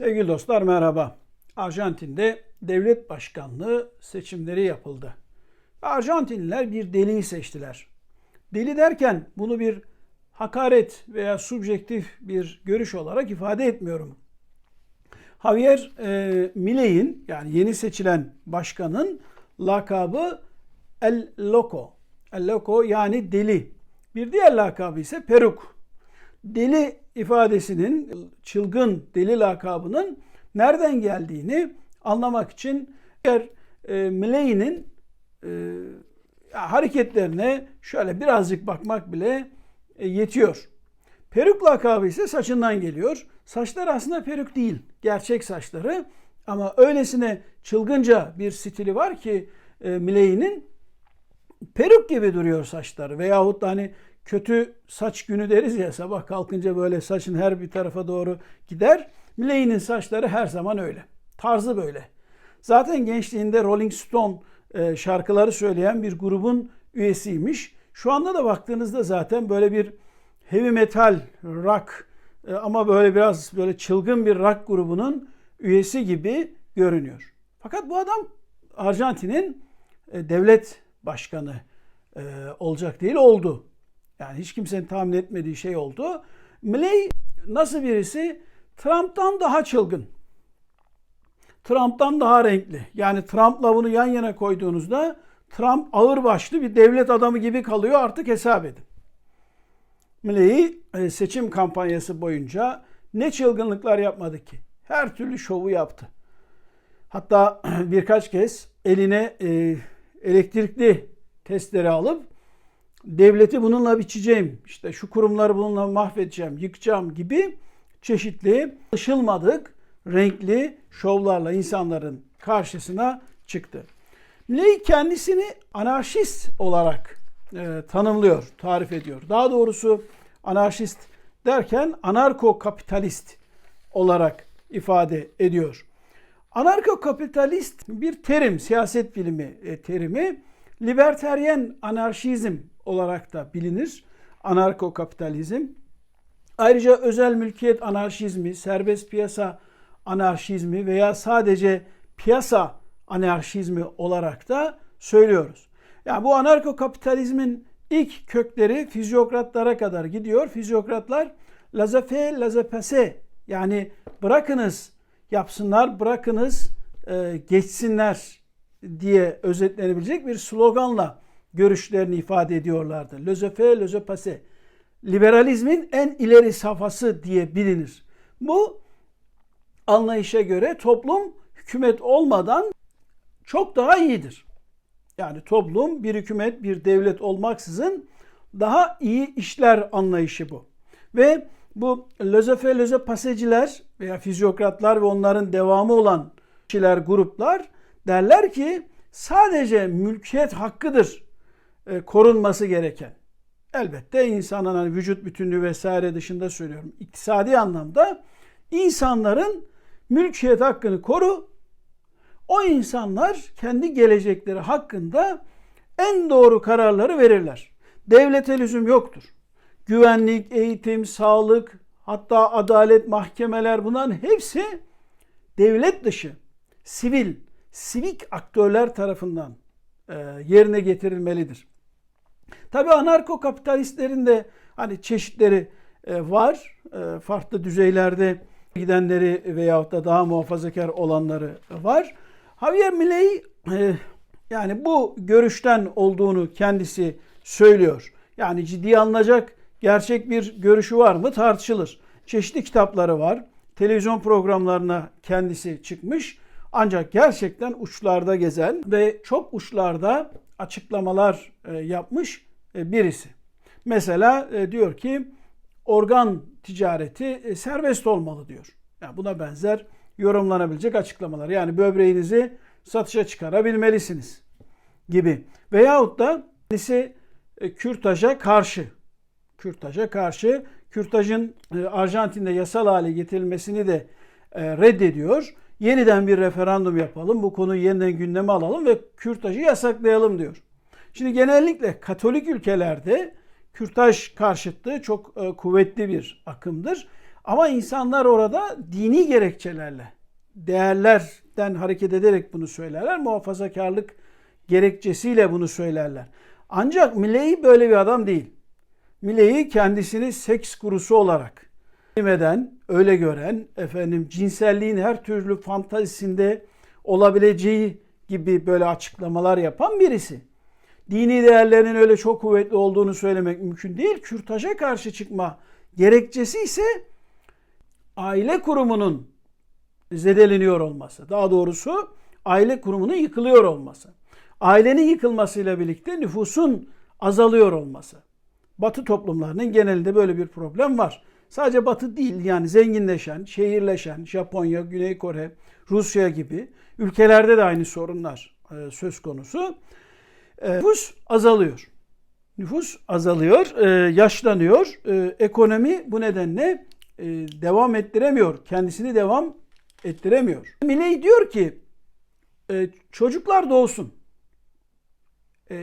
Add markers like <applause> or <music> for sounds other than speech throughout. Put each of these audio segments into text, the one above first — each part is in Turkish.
Sevgili dostlar merhaba. Arjantin'de devlet başkanlığı seçimleri yapıldı. Arjantinliler bir deliyi seçtiler. Deli derken bunu bir hakaret veya subjektif bir görüş olarak ifade etmiyorum. Javier e, Milei'in yani yeni seçilen başkanın lakabı El Loco. El Loco yani deli. Bir diğer lakabı ise peruk. Deli ifadesinin, çılgın deli lakabının nereden geldiğini anlamak için eğer e, Milei'nin e, hareketlerine şöyle birazcık bakmak bile e, yetiyor. Peruk lakabı ise saçından geliyor. Saçlar aslında peruk değil. Gerçek saçları. Ama öylesine çılgınca bir stili var ki e, Miley'nin peruk gibi duruyor saçları. Veyahut da hani kötü saç günü deriz ya sabah kalkınca böyle saçın her bir tarafa doğru gider. Miley'nin saçları her zaman öyle. Tarzı böyle. Zaten gençliğinde Rolling Stone e, şarkıları söyleyen bir grubun üyesiymiş. Şu anda da baktığınızda zaten böyle bir heavy metal, rock e, ama böyle biraz böyle çılgın bir rock grubunun üyesi gibi görünüyor. Fakat bu adam Arjantin'in e, devlet başkanı olacak değil oldu. Yani hiç kimsenin tahmin etmediği şey oldu. Milley nasıl birisi? Trump'tan daha çılgın. Trump'tan daha renkli. Yani Trump'la bunu yan yana koyduğunuzda Trump ağırbaşlı bir devlet adamı gibi kalıyor artık hesap edin. Milley e, seçim kampanyası boyunca ne çılgınlıklar yapmadı ki. Her türlü şovu yaptı. Hatta <clears throat> birkaç kez eline e, elektrikli testere alıp devleti bununla biçeceğim, işte şu kurumları bununla mahvedeceğim, yıkacağım gibi çeşitli alışılmadık renkli şovlarla insanların karşısına çıktı. Milley kendisini anarşist olarak e, tanımlıyor, tarif ediyor. Daha doğrusu anarşist derken anarko kapitalist olarak ifade ediyor. Anarko kapitalist bir terim, siyaset bilimi e, terimi. Liberteryen anarşizm olarak da bilinir. Anarko kapitalizm. Ayrıca özel mülkiyet anarşizmi, serbest piyasa anarşizmi veya sadece piyasa anarşizmi olarak da söylüyoruz. Yani bu anarko kapitalizmin ilk kökleri fizyokratlara kadar gidiyor. Fizyokratlar laissez laissez yani bırakınız yapsınlar, bırakınız e, geçsinler diye özetlenebilecek bir sloganla görüşlerini ifade ediyorlardı. Laissez-faire, laissez Liberalizmin en ileri safhası diye bilinir. Bu anlayışa göre toplum hükümet olmadan çok daha iyidir. Yani toplum bir hükümet, bir devlet olmaksızın daha iyi işler anlayışı bu. Ve bu lözefe löze veya fizyokratlar ve onların devamı olan kişiler, gruplar derler ki sadece mülkiyet hakkıdır e, korunması gereken. Elbette insanın hani vücut bütünlüğü vesaire dışında söylüyorum. İktisadi anlamda insanların mülkiyet hakkını koru. O insanlar kendi gelecekleri hakkında en doğru kararları verirler. Devlete lüzum yoktur. Güvenlik, eğitim, sağlık, hatta adalet, mahkemeler bunların hepsi devlet dışı, sivil, sivik aktörler tarafından e, yerine getirilmelidir. Tabii anarko kapitalistlerin de hani çeşitleri e, var. E, farklı düzeylerde gidenleri veyahut da daha muhafazakar olanları var. Javier Milei e, yani bu görüşten olduğunu kendisi söylüyor. Yani ciddi alınacak gerçek bir görüşü var mı tartışılır. Çeşitli kitapları var. Televizyon programlarına kendisi çıkmış. Ancak gerçekten uçlarda gezen ve çok uçlarda açıklamalar e, yapmış e, birisi. Mesela diyor ki organ ticareti serbest olmalı diyor. Yani buna benzer yorumlanabilecek açıklamalar. Yani böbreğinizi satışa çıkarabilmelisiniz gibi. Veyahut da kendisi e, kürtaja karşı. Kürtaja karşı. Kürtajın e, Arjantin'de yasal hale getirilmesini de e, reddediyor. Yeniden bir referandum yapalım. Bu konuyu yeniden gündeme alalım ve kürtajı yasaklayalım diyor. Şimdi genellikle Katolik ülkelerde kürtaj karşıtlığı çok kuvvetli bir akımdır. Ama insanlar orada dini gerekçelerle, değerlerden hareket ederek bunu söylerler. Muhafazakarlık gerekçesiyle bunu söylerler. Ancak Milley böyle bir adam değil. Milley kendisini seks kurusu olarak eden, öyle gören, efendim cinselliğin her türlü fantazisinde olabileceği gibi böyle açıklamalar yapan birisi. Dini değerlerin öyle çok kuvvetli olduğunu söylemek mümkün değil. Kürtaja karşı çıkma gerekçesi ise aile kurumunun zedeleniyor olması. Daha doğrusu aile kurumunun yıkılıyor olması. Ailenin yıkılmasıyla birlikte nüfusun azalıyor olması. Batı toplumlarının genelinde böyle bir problem var. Sadece Batı değil yani zenginleşen, şehirleşen Japonya, Güney Kore, Rusya gibi ülkelerde de aynı sorunlar e, söz konusu. E, nüfus azalıyor. Nüfus azalıyor, e, yaşlanıyor. Ekonomi bu nedenle devam ettiremiyor. Kendisini devam ettiremiyor. Milley diyor ki çocuklar doğsun.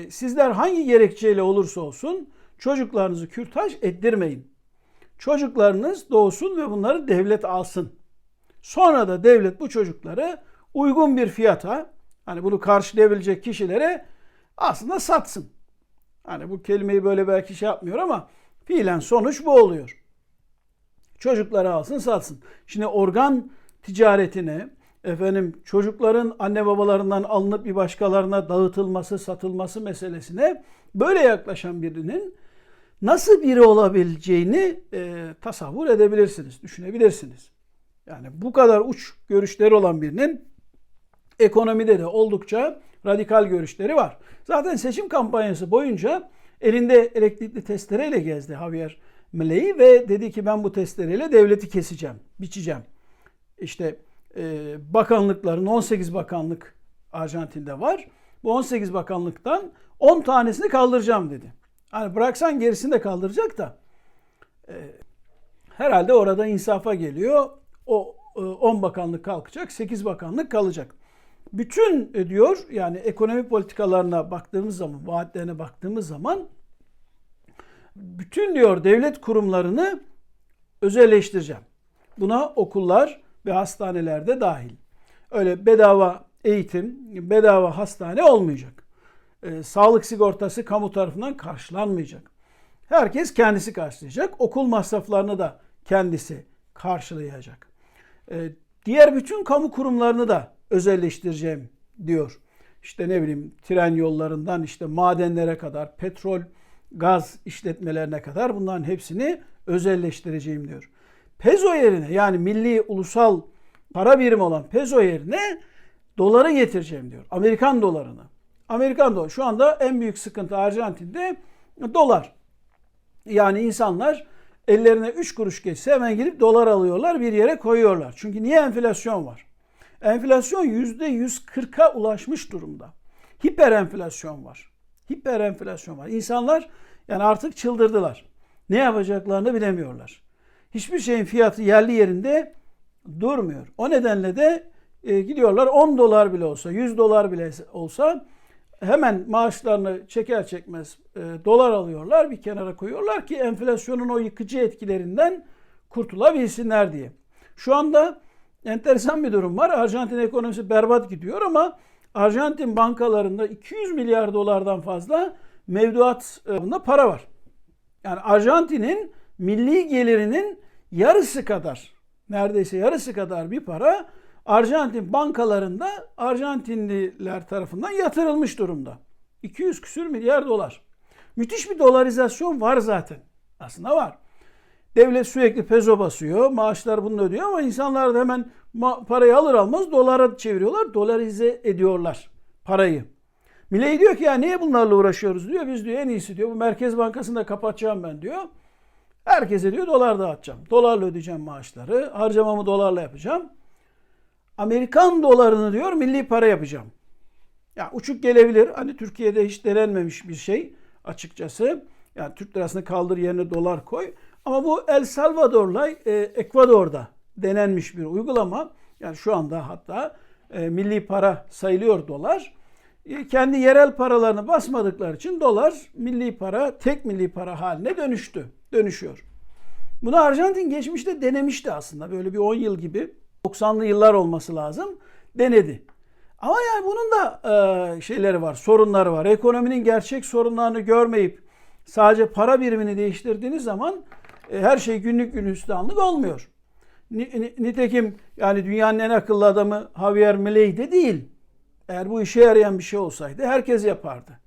Sizler hangi gerekçeyle olursa olsun çocuklarınızı kürtaj ettirmeyin. Çocuklarınız doğsun ve bunları devlet alsın. Sonra da devlet bu çocukları uygun bir fiyata hani bunu karşılayabilecek kişilere aslında satsın. Hani bu kelimeyi böyle belki şey yapmıyor ama fiilen sonuç bu oluyor. Çocukları alsın satsın. Şimdi organ ticaretine efendim çocukların anne babalarından alınıp bir başkalarına dağıtılması, satılması meselesine böyle yaklaşan birinin nasıl biri olabileceğini e, tasavvur edebilirsiniz, düşünebilirsiniz. Yani bu kadar uç görüşleri olan birinin ekonomide de oldukça radikal görüşleri var. Zaten seçim kampanyası boyunca elinde elektrikli testereyle gezdi Javier Milei ve dedi ki ben bu testereyle devleti keseceğim, biçeceğim. İşte e, bakanlıkların 18 bakanlık Arjantin'de var. Bu 18 bakanlıktan 10 tanesini kaldıracağım dedi. Hani bıraksan gerisini de kaldıracak da e, herhalde orada insafa geliyor. O 10 e, bakanlık kalkacak, 8 bakanlık kalacak. Bütün e, diyor yani ekonomi politikalarına baktığımız zaman, vaatlerine baktığımız zaman bütün diyor devlet kurumlarını özelleştireceğim. Buna okullar ve hastanelerde dahil. Öyle bedava eğitim, bedava hastane olmayacak e, sağlık sigortası kamu tarafından karşılanmayacak. Herkes kendisi karşılayacak. Okul masraflarını da kendisi karşılayacak. E, diğer bütün kamu kurumlarını da özelleştireceğim diyor. İşte ne bileyim tren yollarından işte madenlere kadar, petrol, gaz işletmelerine kadar bunların hepsini özelleştireceğim diyor. Pezo yerine yani milli ulusal para birimi olan pezo yerine doları getireceğim diyor. Amerikan dolarını. Amerikan doları. Şu anda en büyük sıkıntı Arjantin'de dolar. Yani insanlar ellerine 3 kuruş geçse hemen gidip dolar alıyorlar bir yere koyuyorlar. Çünkü niye enflasyon var? Enflasyon %140'a ulaşmış durumda. Hiper enflasyon var. Hiper enflasyon var. İnsanlar yani artık çıldırdılar. Ne yapacaklarını bilemiyorlar. Hiçbir şeyin fiyatı yerli yerinde durmuyor. O nedenle de e, gidiyorlar 10 dolar bile olsa, 100 dolar bile olsa hemen maaşlarını çeker çekmez e, dolar alıyorlar bir kenara koyuyorlar ki enflasyonun o yıkıcı etkilerinden kurtulabilsinler diye. Şu anda enteresan bir durum var. Arjantin ekonomisi berbat gidiyor ama Arjantin bankalarında 200 milyar dolardan fazla mevduat e, para var. Yani Arjantin'in milli gelirinin yarısı kadar neredeyse yarısı kadar bir para Arjantin bankalarında Arjantinliler tarafından yatırılmış durumda. 200 küsür milyar dolar. Müthiş bir dolarizasyon var zaten. Aslında var. Devlet sürekli pezo basıyor. Maaşlar bunu ödüyor ama insanlar da hemen parayı alır almaz dolara çeviriyorlar. Dolarize ediyorlar parayı. Millet diyor ki ya niye bunlarla uğraşıyoruz diyor. Biz diyor en iyisi diyor bu Merkez Bankası'nda kapatacağım ben diyor. Herkese diyor dolar dağıtacağım. Dolarla ödeyeceğim maaşları. Harcamamı dolarla yapacağım. Amerikan dolarını diyor milli para yapacağım. Ya uçuk gelebilir. Hani Türkiye'de hiç denenmemiş bir şey açıkçası. Yani Türk lirasını kaldır yerine dolar koy. Ama bu El Salvador'la e, Ekvador'da denenmiş bir uygulama. Yani şu anda hatta e, milli para sayılıyor dolar. E, kendi yerel paralarını basmadıkları için dolar milli para, tek milli para haline dönüştü, dönüşüyor. Bunu Arjantin geçmişte denemişti aslında. Böyle bir 10 yıl gibi. 90'lı yıllar olması lazım. Denedi. Ama yani bunun da e, şeyleri var, sorunları var. Ekonominin gerçek sorunlarını görmeyip sadece para birimini değiştirdiğiniz zaman e, her şey günlük gülistanlık olmuyor. Ni- ni- Nitekim yani dünyanın en akıllı adamı Javier Milei de değil. Eğer bu işe yarayan bir şey olsaydı herkes yapardı.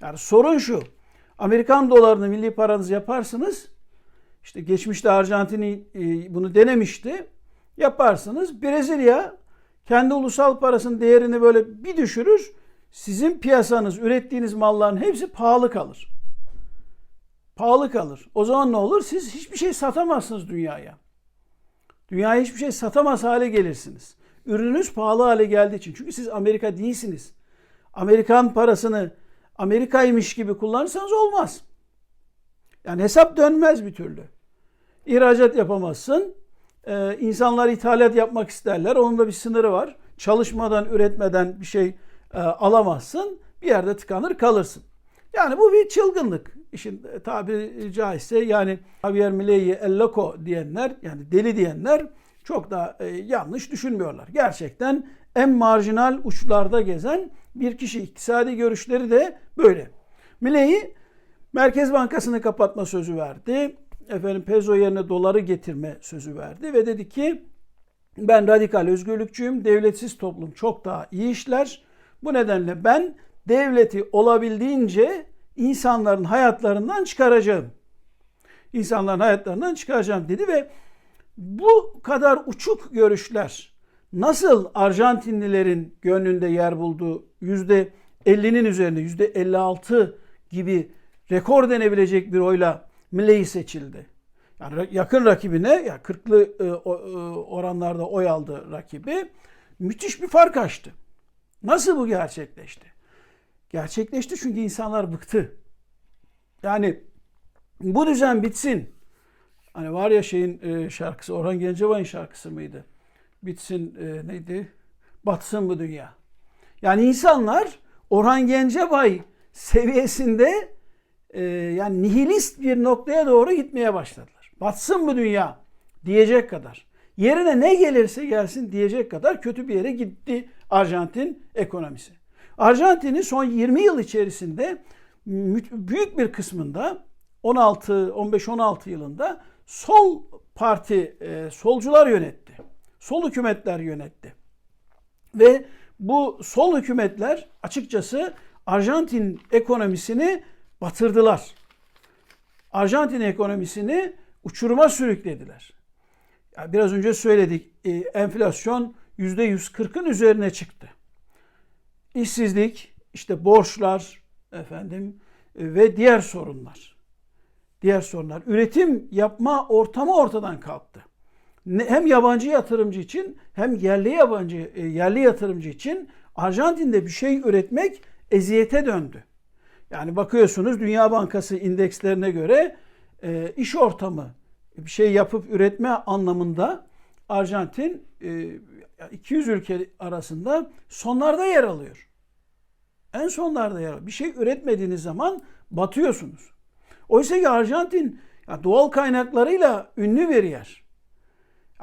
Yani sorun şu. Amerikan dolarını milli paranız yaparsınız. İşte geçmişte Arjantin e, bunu denemişti. Yaparsınız. Brezilya kendi ulusal parasının değerini böyle bir düşürür. Sizin piyasanız, ürettiğiniz malların hepsi pahalı kalır. Pahalı kalır. O zaman ne olur? Siz hiçbir şey satamazsınız dünyaya. Dünyaya hiçbir şey satamaz hale gelirsiniz. Ürününüz pahalı hale geldiği için. Çünkü siz Amerika değilsiniz. Amerikan parasını Amerika'ymış gibi kullanırsanız olmaz. Yani hesap dönmez bir türlü. İhracat yapamazsın. Ee, insanlar ithalat yapmak isterler. Onun da bir sınırı var. Çalışmadan, üretmeden bir şey e, alamazsın. Bir yerde tıkanır kalırsın. Yani bu bir çılgınlık. İşin tabiri caizse yani Javier Milei'yi el loco diyenler yani deli diyenler çok da e, yanlış düşünmüyorlar. Gerçekten en marjinal uçlarda gezen bir kişi. İktisadi görüşleri de böyle. Milei Merkez Bankası'nı kapatma sözü verdi. Efendim peso yerine doları getirme sözü verdi ve dedi ki ben radikal özgürlükçüyüm. Devletsiz toplum çok daha iyi işler. Bu nedenle ben devleti olabildiğince insanların hayatlarından çıkaracağım. İnsanların hayatlarından çıkaracağım dedi ve bu kadar uçuk görüşler nasıl Arjantinlilerin gönlünde yer buldu? Yüzde 50'nin üzerinde yüzde 56 gibi rekor denebilecek bir oyla Milley seçildi. Yani yakın rakibine ya 40'lı e, oranlarda oy aldı rakibi. Müthiş bir fark açtı. Nasıl bu gerçekleşti? Gerçekleşti çünkü insanlar bıktı. Yani bu düzen bitsin. Hani var ya şeyin e, şarkısı Orhan Gencebay'ın şarkısı mıydı? Bitsin e, neydi? Batsın bu dünya. Yani insanlar Orhan Gencebay seviyesinde e, yani nihilist bir noktaya doğru gitmeye başladılar. Batsın bu dünya diyecek kadar. Yerine ne gelirse gelsin diyecek kadar kötü bir yere gitti Arjantin ekonomisi. Arjantin'in son 20 yıl içerisinde büyük bir kısmında 16 15-16 yılında sol parti e, solcular yönetti. Sol hükümetler yönetti. Ve bu sol hükümetler açıkçası Arjantin ekonomisini batırdılar. Arjantin ekonomisini uçuruma sürüklediler. Biraz önce söyledik e, enflasyon %140'ın üzerine çıktı. İşsizlik, işte borçlar efendim e, ve diğer sorunlar. Diğer sorunlar. Üretim yapma ortamı ortadan kalktı. Hem yabancı yatırımcı için hem yerli yabancı e, yerli yatırımcı için Arjantin'de bir şey üretmek eziyete döndü. Yani bakıyorsunuz Dünya Bankası indekslerine göre e, iş ortamı bir şey yapıp üretme anlamında Arjantin 200 ülke arasında sonlarda yer alıyor. En sonlarda yer alıyor. Bir şey üretmediğiniz zaman batıyorsunuz. Oysa ki Arjantin ya doğal kaynaklarıyla ünlü bir yer.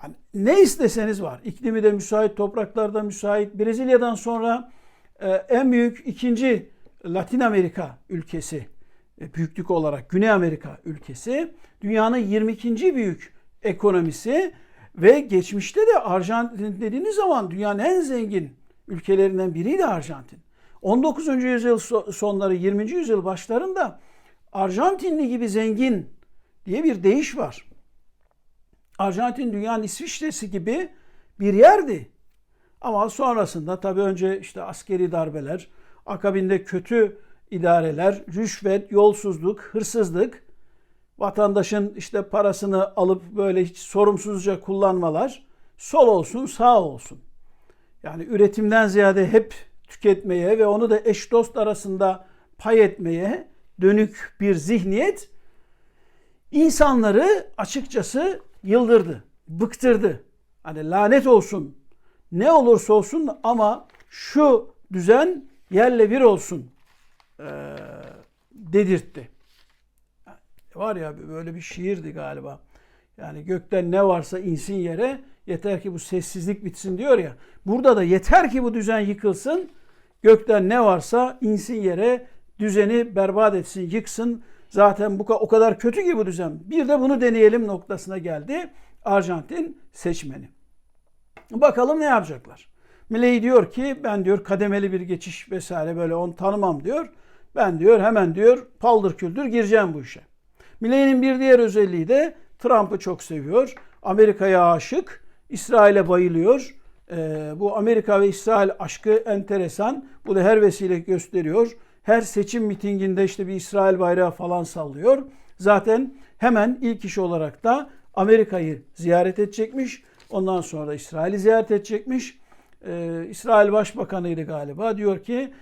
Yani ne isteseniz var. İklimi de müsait, topraklarda müsait. Brezilya'dan sonra e, en büyük ikinci Latin Amerika ülkesi e, büyüklük olarak Güney Amerika ülkesi. Dünyanın 22. büyük ekonomisi ve geçmişte de Arjantin dediğiniz zaman dünyanın en zengin ülkelerinden biriydi Arjantin. 19. yüzyıl sonları 20. yüzyıl başlarında Arjantinli gibi zengin diye bir deyiş var. Arjantin dünyanın İsviçre'si gibi bir yerdi. Ama sonrasında tabii önce işte askeri darbeler, akabinde kötü idareler, rüşvet, yolsuzluk, hırsızlık, vatandaşın işte parasını alıp böyle hiç sorumsuzca kullanmalar, sol olsun, sağ olsun. Yani üretimden ziyade hep tüketmeye ve onu da eş dost arasında pay etmeye dönük bir zihniyet insanları açıkçası yıldırdı, bıktırdı. Hani lanet olsun, ne olursa olsun ama şu düzen yerle bir olsun e, dedirtti. Var ya böyle bir şiirdi galiba. Yani gökten ne varsa insin yere yeter ki bu sessizlik bitsin diyor ya. Burada da yeter ki bu düzen yıkılsın. Gökten ne varsa insin yere düzeni berbat etsin, yıksın. Zaten bu o kadar kötü ki bu düzen. Bir de bunu deneyelim noktasına geldi Arjantin seçmeni. Bakalım ne yapacaklar. Milley diyor ki ben diyor kademeli bir geçiş vesaire böyle onu tanımam diyor. Ben diyor hemen diyor paldır küldür gireceğim bu işe. Milley'nin bir diğer özelliği de Trump'ı çok seviyor. Amerika'ya aşık. İsrail'e bayılıyor. Ee, bu Amerika ve İsrail aşkı enteresan. Bu da her vesile gösteriyor. Her seçim mitinginde işte bir İsrail bayrağı falan sallıyor. Zaten hemen ilk iş olarak da Amerika'yı ziyaret edecekmiş. Ondan sonra da İsrail'i ziyaret edecekmiş. Ee, İsrail Başbakanı'ydı galiba. Diyor ki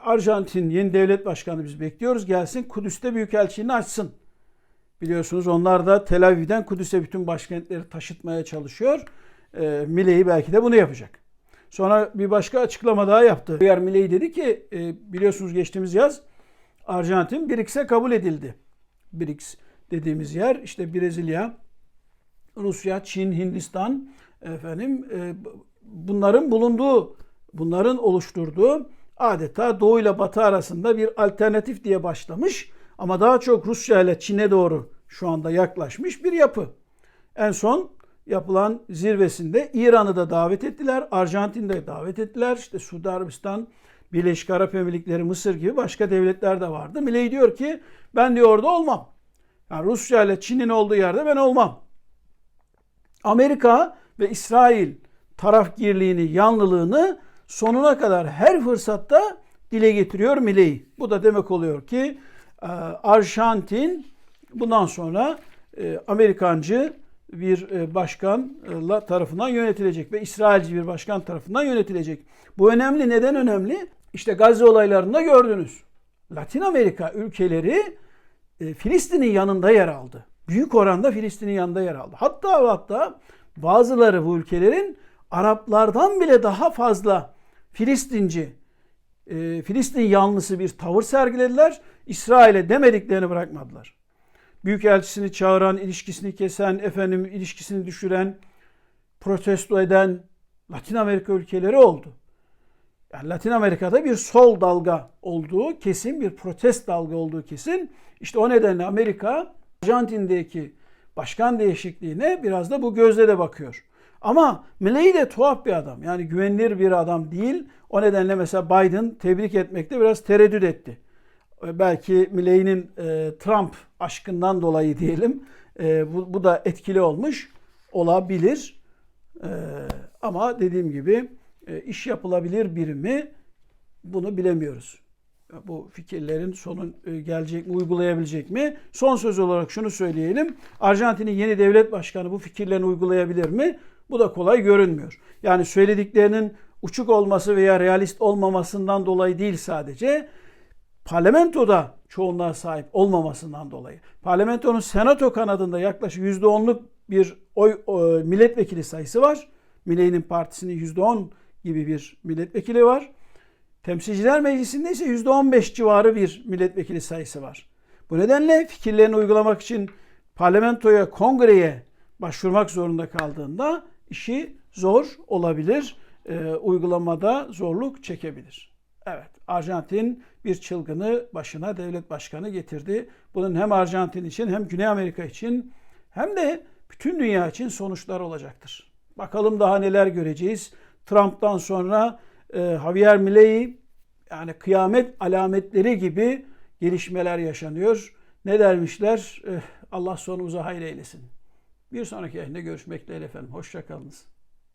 Arjantin yeni devlet başkanı biz bekliyoruz. Gelsin Kudüs'te büyükelçiliğini açsın. Biliyorsunuz onlar da Tel Aviv'den Kudüs'e bütün başkentleri taşıtmaya çalışıyor. E, Milley belki de bunu yapacak. Sonra bir başka açıklama daha yaptı. Pierre Milley dedi ki e, biliyorsunuz geçtiğimiz yaz Arjantin BRICS'e kabul edildi. BRICS dediğimiz yer işte Brezilya, Rusya, Çin, Hindistan efendim e, bunların bulunduğu, bunların oluşturduğu adeta Doğu ile Batı arasında bir alternatif diye başlamış ama daha çok Rusya ile Çin'e doğru şu anda yaklaşmış bir yapı. En son yapılan zirvesinde İran'ı da davet ettiler, Arjantin'i de davet ettiler. İşte Suudi Arabistan, Birleşik Arap Emirlikleri, Mısır gibi başka devletler de vardı. Milley diyor ki ben diyor orada olmam. Yani Rusya ile Çin'in olduğu yerde ben olmam. Amerika ve İsrail tarafgirliğini, yanlılığını sonuna kadar her fırsatta dile getiriyor Milley. Bu da demek oluyor ki e, Arjantin bundan sonra e, Amerikancı bir e, başkanla tarafından yönetilecek ve İsrailci bir başkan tarafından yönetilecek. Bu önemli. Neden önemli? İşte Gazze olaylarında gördünüz. Latin Amerika ülkeleri Filistin'in yanında yer aldı. Büyük oranda Filistin'in yanında yer aldı. Hatta hatta bazıları bu ülkelerin Araplardan bile daha fazla Filistinci, e, Filistin yanlısı bir tavır sergilediler. İsrail'e demediklerini bırakmadılar. Büyükelçisini çağıran, ilişkisini kesen, efendim ilişkisini düşüren, protesto eden Latin Amerika ülkeleri oldu. Yani Latin Amerika'da bir sol dalga olduğu kesin, bir protest dalga olduğu kesin. İşte o nedenle Amerika Arjantin'deki başkan değişikliğine biraz da bu gözle de bakıyor. Ama Milley de tuhaf bir adam. Yani güvenilir bir adam değil. O nedenle mesela Biden tebrik etmekte biraz tereddüt etti. Belki Milley'nin e, Trump aşkından dolayı diyelim. E, bu, bu da etkili olmuş olabilir. E, ama dediğim gibi e, iş yapılabilir biri mi bunu bilemiyoruz. Bu fikirlerin sonu e, gelecek mi, uygulayabilecek mi? Son söz olarak şunu söyleyelim. Arjantin'in yeni devlet başkanı bu fikirlerini uygulayabilir mi? Bu da kolay görünmüyor. Yani söylediklerinin uçuk olması veya realist olmamasından dolayı değil sadece parlamentoda çoğunluğa sahip olmamasından dolayı. Parlamentonun senato kanadında yaklaşık %10'luk bir oy o, milletvekili sayısı var. Milley'nin partisinin %10 gibi bir milletvekili var. Temsilciler Meclisi'nde ise %15 civarı bir milletvekili sayısı var. Bu nedenle fikirlerini uygulamak için parlamentoya, kongreye başvurmak zorunda kaldığında işi zor olabilir. E, uygulamada zorluk çekebilir. Evet, Arjantin bir çılgını başına devlet başkanı getirdi. Bunun hem Arjantin için hem Güney Amerika için hem de bütün dünya için sonuçlar olacaktır. Bakalım daha neler göreceğiz. Trump'tan sonra e, Javier Milei yani kıyamet alametleri gibi gelişmeler yaşanıyor. Ne dermişler? Eh, Allah sonumuza hayır eylesin. Bir sonraki yayında görüşmek dileğiyle efendim. Hoşçakalınız.